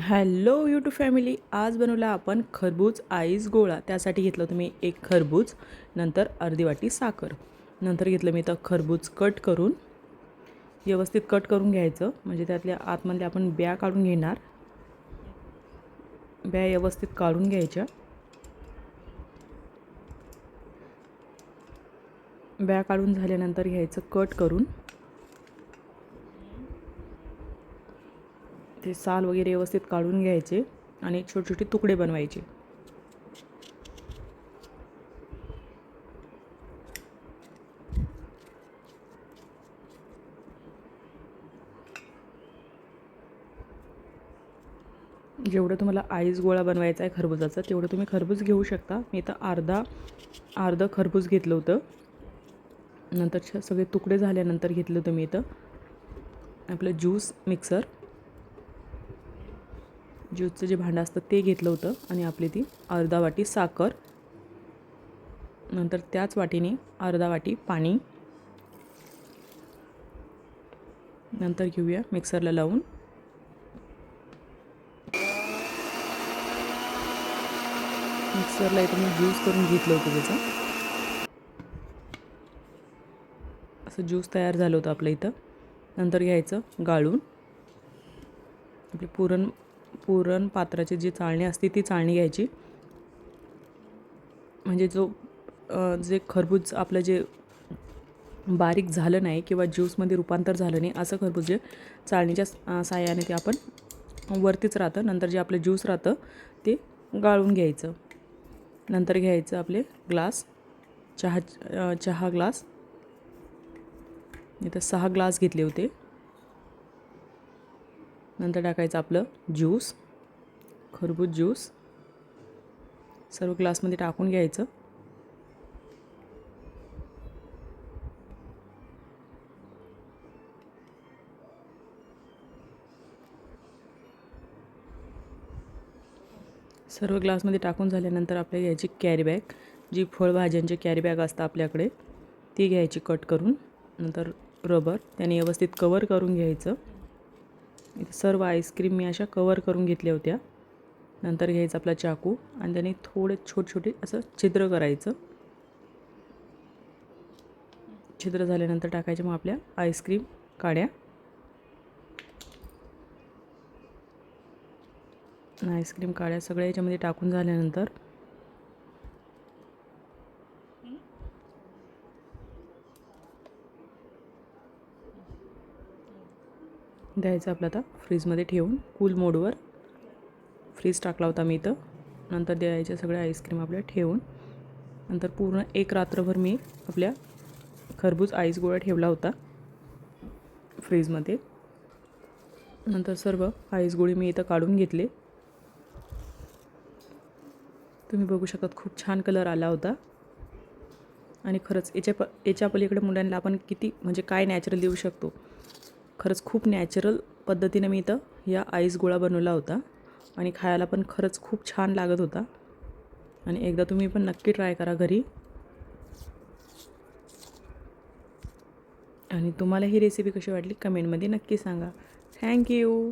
Hello YouTube family आज बनवला आपण खरबूज आईस गोळा. त्यासाठी घेतलं तुम्ही एक खरबूज नंतर अर्धी वाटी साखर. नंतर घेतलं मी इथं खरबूज कट करून व्यवस्थित कट करून घ्यायचं. म्हणजे त्यातल्या आतमधल्या आपण ब्या काढून घेणार. ब्या व्यवस्थित काढून घ्यायच्या. ब्या काढून झाल्यानंतर घ्यायचं कट करून. ते साल वगैरे व्यवस्थित काढून घ्यायचे आणि छोटे छोटे तुकडे बनवायचे. जेवढं तुम्हाला आईस गोळा बनवायचा आहे खरबुजाचा तेवढं तुम्ही खरबूज घेऊ शकता. मी तर अर्धा अर्धं खरबूज घेतलं होतं. नंतर सगळे तुकडे झाल्यानंतर घेतलं होतं मी इथं. आपलं ज्यूस मिक्सर. ज्यूसचं जे भांडं असतं ते घेतलं होतं आणि आपली ती अर्धा वाटी साखर. नंतर त्याच वाटीने अर्धा वाटी पाणी. नंतर घेऊया मिक्सरला लावून. मिक्सरला इथं मी ज्यूस करून घेतलं होतं त्याचं. असं ज्यूस तयार झालं होतं आपलं इथं. नंतर घ्यायचं गाळून. आपली पुरण पुरण पात्राची जी चाळणी असते ती चाळणी घ्यायची. म्हणजे जो जे खरबूज आपलं जे बारीक झालं नाही किंवा ज्यूसमध्ये रूपांतर झालं नाही असं खरबूज जे चाळणीच्या साह्याने ते आपण वरतीच राहतं. नंतर जे आपलं ज्यूस राहतं ते गाळून घ्यायचं. नंतर घ्यायचं आपले ग्लास. चहा चहा ग्लास. इथं सहा ग्लास घेतले होते. नंतर टाकायचं आपलं ज्यूस खरबूज ज्यूस. सर्व ग्लासमध्ये टाकून घ्यायचं. सर्व ग्लासमध्ये टाकून झाल्यानंतर आपल्या घ्यायची कॅरीबॅग जी फळभाज्यांची कॅरीबॅग असतं आपल्याकडे ती घ्यायची कट करून. नंतर रबर त्याने व्यवस्थित कवर करून घ्यायचं. इथे सर्व आईस्क्रीम मी अशा कवर करून घेतल्या होत्या. नंतर घ्यायचं आपला चाकू आणि त्याने थोडे छोटे छोटे असं छिद्र करायचं. छिद्र झाल्यानंतर टाकायच्या मग आपल्या आईस्क्रीम काड्या. आईस्क्रीम काड्या सगळ्या याच्यामध्ये टाकून झाल्यानंतर द्यायचं आपलं आता फ्रीजमध्ये ठेवून. कूल मोडवर फ्रीज टाकला होता मी इथं. नंतर द्यायच्या सगळ्या आईस्क्रीम आपल्या ठेवून. नंतर पूर्ण एक रात्रभर मी आपल्या खरबूज आईस गोळा ठेवला होता फ्रीजमध्ये. नंतर सर्व आईस गोळी मी इथं काढून घेतले. तुम्ही बघू शकतात खूप छान कलर आला होता. आणि खरंच याच्या प याच्या पलीकडे मुलांना आपण किती म्हणजे काय नॅचरल देऊ शकतो? खरंच खूप नॅचरल पद्धतीने मी इथं या आईस गोळा बनवला होता. आणि खायला पण खरंच खूप छान लागत होता. आणि एकदा तुम्ही पण नक्की ट्राय करा घरी. आणि तुम्हाला ही रेसिपी कशी वाटली कमेंटमध्ये नक्की सांगा. थँक्यू